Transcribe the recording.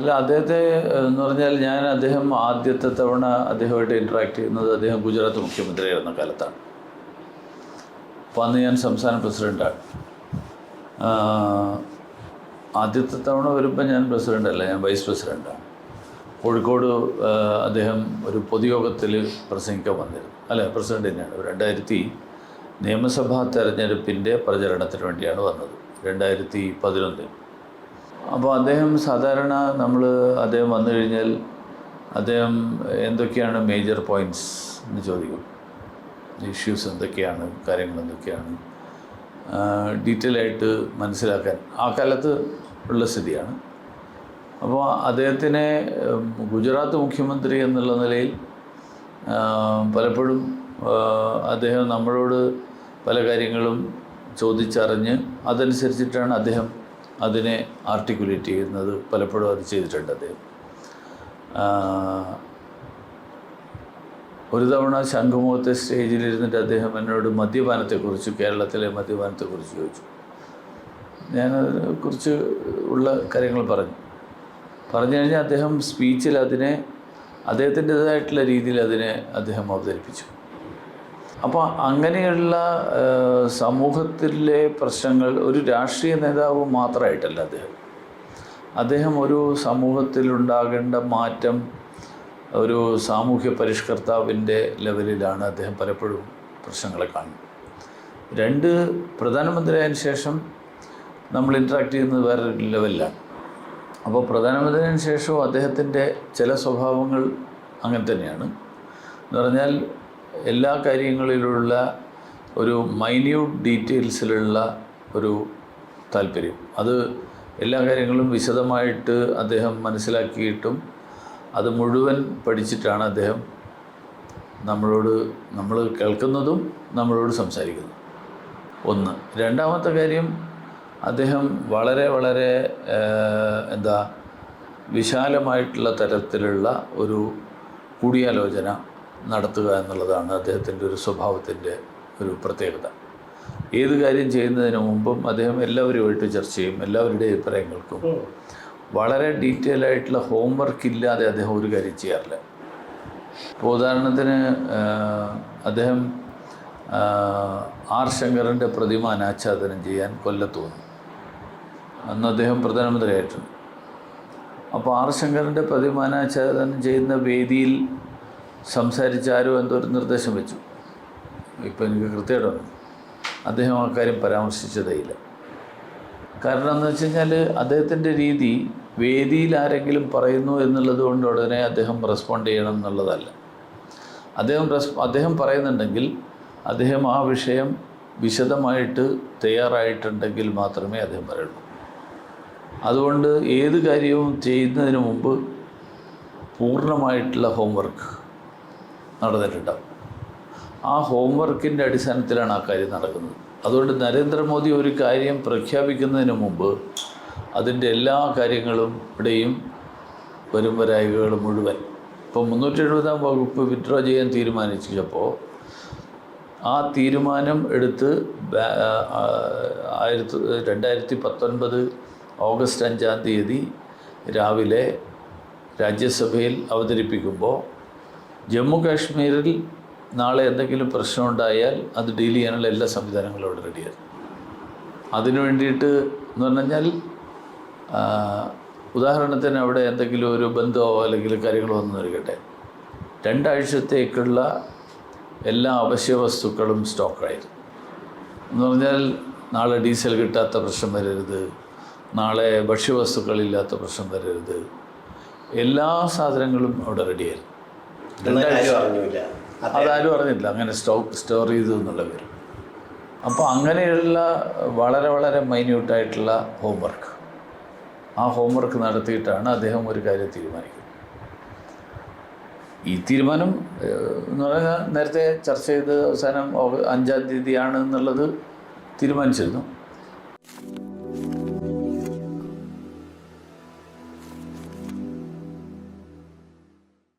അല്ല അദ്ദേഹത്തെ എന്ന് പറഞ്ഞാൽ ഞാൻ അദ്ദേഹം ആദ്യത്തെ തവണ അദ്ദേഹമായിട്ട് ഇൻട്രാക്ട് ചെയ്യുന്നത് അദ്ദേഹം ഗുജറാത്ത് മുഖ്യമന്ത്രിയായിരുന്ന കാലത്താണ്. അപ്പോൾ അന്ന് ഞാൻ സംസ്ഥാന പ്രസിഡന്റാണ് ആദ്യത്തെ തവണ വരുമ്പോൾ ഞാൻ പ്രസിഡന്റല്ല ഞാൻ വൈസ് പ്രസിഡന്റാണ് കോഴിക്കോട് അദ്ദേഹം ഒരു പൊതുയോഗത്തിൽ പ്രസംഗിക്കാൻ വന്നിരുന്നു. അല്ലേ പ്രസിഡന്റ് തന്നെയാണ്. രണ്ടായിരത്തി നിയമസഭാ തെരഞ്ഞെടുപ്പിന്റെ പ്രചരണത്തിന് വേണ്ടിയാണ് വന്നത്. രണ്ടായിരത്തി പതിനൊന്നിൽ അപ്പോൾ അദ്ദേഹം സാധാരണ നമ്മൾ അദ്ദേഹം വന്നു കഴിഞ്ഞാൽ അദ്ദേഹം എന്തൊക്കെയാണ് മേജർ പോയിന്റ്സ് എന്ന് ചോദിക്കും. ഇഷ്യൂസ് എന്തൊക്കെയാണ്? കാര്യങ്ങൾ എന്തൊക്കെയാണ്? ഡീറ്റെയിൽ ആയിട്ട് മനസ്സിലാക്കാൻ ആ കാലത്ത് ഉള്ള സ്ഥിതിയാണ്. അപ്പോൾ അദ്ദേഹത്തിനെ ഗുജറാത്ത് മുഖ്യമന്ത്രി എന്നുള്ള നിലയിൽ പലപ്പോഴും അദ്ദേഹം നമ്മളോട് പല കാര്യങ്ങളും ചോദിച്ചറിഞ്ഞ് അതനുസരിച്ചിട്ടാണ് അദ്ദേഹം അതിനെ ആർട്ടിക്കുലേറ്റ് ചെയ്യുന്നത് പലപ്പോഴും അത് ചെയ്തിട്ടുണ്ട് അദ്ദേഹം. ഒരു തവണ ശംഖുമുഖത്തെ സ്റ്റേജിലിരുന്നിട്ട് അദ്ദേഹം എന്നോട് മദ്യപാനത്തെക്കുറിച്ച് കേരളത്തിലെ മദ്യപാനത്തെക്കുറിച്ച് ചോദിച്ചു. ഞാൻ ഞാനതിനെക്കുറിച്ച് ഉള്ള കാര്യങ്ങൾ പറഞ്ഞു. പറഞ്ഞു കഴിഞ്ഞാൽ അദ്ദേഹം സ്പീച്ചിൽ അതിനെ അദ്ദേഹത്തിന്റെതായിട്ടുള്ള രീതിയിൽ അതിനെ അദ്ദേഹം അവതരിപ്പിച്ചു. അപ്പോൾ അങ്ങനെയുള്ള സമൂഹത്തിലെ പ്രശ്നങ്ങൾ ഒരു രാഷ്ട്രീയ നേതാവ് മാത്രമായിട്ടല്ല അദ്ദേഹം. അദ്ദേഹം ഒരു സമൂഹത്തിലുണ്ടാകേണ്ട മാറ്റം ഒരു സാമൂഹ്യ പരിഷ്കർത്താവിന്റെ ലെവലിലാണ് അദ്ദേഹം പലപ്പോഴും പ്രശ്നങ്ങളെ കാണുന്നത്. രണ്ട് പ്രധാനമന്ത്രിയായതിനു ശേഷം നമ്മൾ ഇൻട്രാക്ട് ചെയ്യുന്നത് വേറെ ലെവലിലാണ്. അപ്പോൾ പ്രധാനമന്ത്രിന് ശേഷവും അദ്ദേഹത്തിന്റെ ചില സ്വഭാവങ്ങൾ അങ്ങനെ തന്നെയാണ്. എന്ന് പറഞ്ഞാൽ എല്ലാ കാര്യങ്ങളിലുള്ള ഒരു മൈന്യൂട്ട് ഡീറ്റെയിൽസിലുള്ള ഒരു താല്പര്യം. അത് എല്ലാ കാര്യങ്ങളും വിശദമായിട്ട് അദ്ദേഹം മനസ്സിലാക്കിയിട്ടും അത് മുഴുവൻ പഠിച്ചിട്ടാണ് അദ്ദേഹം നമ്മളോട് നമ്മൾ കേൾക്കുന്നതും നമ്മളോട് സംസാരിക്കുന്നതും. ഒന്ന്. രണ്ടാമത്തെ കാര്യം അദ്ദേഹം വളരെ വളരെ എന്താ വിശാലമായിട്ടുള്ള തരത്തിലുള്ള ഒരു കൂടിയാലോചന നടത്തുക എന്നുള്ളതാണ് അദ്ദേഹത്തിന്റെ ഒരു സ്വഭാവത്തിന്റെ ഒരു പ്രത്യേകത. ഏത് കാര്യം ചെയ്യുന്നതിന് മുമ്പും അദ്ദേഹം എല്ലാവരുമായിട്ട് ചർച്ച ചെയ്യും എല്ലാവരുടെയും അഭിപ്രായങ്ങൾക്കും. വളരെ ഡീറ്റെയിൽ ആയിട്ടുള്ള ഹോംവർക്ക് ഇല്ലാതെ അദ്ദേഹം ഒരു കാര്യം ചെയ്യാറില്ല. ഇപ്പോൾ ഉദാഹരണത്തിന് അദ്ദേഹം ആർ ശങ്കറിന്റെ പ്രതിമ അനാച്ഛാദനം ചെയ്യാൻ കൊല്ലത്ത് വന്നു. അന്ന് അദ്ദേഹം പ്രധാനമന്ത്രിയായിട്ടുണ്ട്. അപ്പോൾ ആർ ശങ്കറിന്റെ പ്രതിമ അനാച്ഛാദനം ചെയ്യുന്ന വേദിയിൽ സംസാരിച്ച ആരോ എന്തോ ഒരു നിർദ്ദേശം വെച്ചു. ഇപ്പം എനിക്ക് കൃത്യമായിട്ടുണ്ട് അദ്ദേഹം ആ കാര്യം പരാമർശിച്ചതേയില്ല കാരണം എന്ന് വെച്ച് കഴിഞ്ഞാൽ അദ്ദേഹത്തിന്റെ രീതി വേദിയിൽ ആരെങ്കിലും പറയുന്നു എന്നുള്ളത് കൊണ്ട് ഉടനെ അദ്ദേഹം റെസ്പോണ്ട് ചെയ്യണം എന്നുള്ളതല്ല. അദ്ദേഹം റെസ് അദ്ദേഹം പറയുന്നുണ്ടെങ്കിൽ അദ്ദേഹം ആ വിഷയം വിശദമായിട്ട് തയ്യാറായിട്ടുണ്ടെങ്കിൽ മാത്രമേ അദ്ദേഹം പറയുള്ളൂ. അതുകൊണ്ട് ഏത് കാര്യവും ചെയ്യുന്നതിന് മുമ്പ് പൂർണമായിട്ടുള്ള ഹോംവർക്ക് നടന്നിട്ടുണ്ടാവും. ആ ഹോംവർക്കിന്റെ അടിസ്ഥാനത്തിലാണ് ആ കാര്യം നടക്കുന്നത്. അതുകൊണ്ട് നരേന്ദ്രമോദി ഒരു കാര്യം പ്രഖ്യാപിക്കുന്നതിന് മുമ്പ് അതിന്റെ എല്ലാ കാര്യങ്ങളും ഇവിടെയും വരും വരായികകൾ മുഴുവൻ. ഇപ്പോൾ മുന്നൂറ്റി എഴുപതാം വകുപ്പ് വിഡ്രോ ചെയ്യാൻ തീരുമാനിച്ചപ്പോൾ ആ തീരുമാനം എടുത്ത് ആയിരത്തി രണ്ടായിരത്തി പത്തൊൻപത് ഓഗസ്റ്റ് അഞ്ചാം തീയതി രാവിലെ രാജ്യസഭയിൽ അവതരിപ്പിക്കുമ്പോൾ ജമ്മു കാശ്മീരിൽ നാളെ എന്തെങ്കിലും പ്രശ്നം ഉണ്ടായാൽ അത് ഡീൽ ചെയ്യാനുള്ള എല്ലാ സംവിധാനങ്ങളും അവിടെ റെഡിയാണ് അതിനു വേണ്ടിയിട്ട് എന്ന് പറഞ്ഞാൽ ഉദാഹരണത്തിന് അവിടെ എന്തെങ്കിലും ഒരു ബന്ധമോ അല്ലെങ്കിൽ കാര്യങ്ങളോ ഒന്നും നൽകട്ടെ രണ്ടാഴ്ചത്തേക്കുള്ള എല്ലാ അവശ്യ വസ്തുക്കളും സ്റ്റോക്കായിരുന്നു. എന്ന് പറഞ്ഞാൽ നാളെ ഡീസൽ കിട്ടാത്ത പ്രശ്നം വരരുത് നാളെ ഭക്ഷ്യവസ്തുക്കളില്ലാത്ത പ്രശ്നം വരരുത് എല്ലാ സാധനങ്ങളും അവിടെ റെഡിയായിരുന്നു. അറിഞ്ഞില്ല അതാരും അറിഞ്ഞില്ല. അങ്ങനെ സ്റ്റോ സ്റ്റോർ ചെയ്തു എന്നുള്ള പേര്. അപ്പോൾ അങ്ങനെയുള്ള വളരെ വളരെ മൈന്യൂട്ടായിട്ടുള്ള ഹോംവർക്ക് ആ ഹോംവർക്ക് നടത്തിയിട്ടാണ് അദ്ദേഹം ഒരു കാര്യം തീരുമാനിക്കുന്നത്. ഈ തീരുമാനം എന്ന് പറഞ്ഞാൽ നേരത്തെ ചർച്ച ചെയ്ത് അവസാനം അഞ്ചാം തീയതിയാണ് എന്നുള്ളത് തീരുമാനിച്ചിരുന്നു.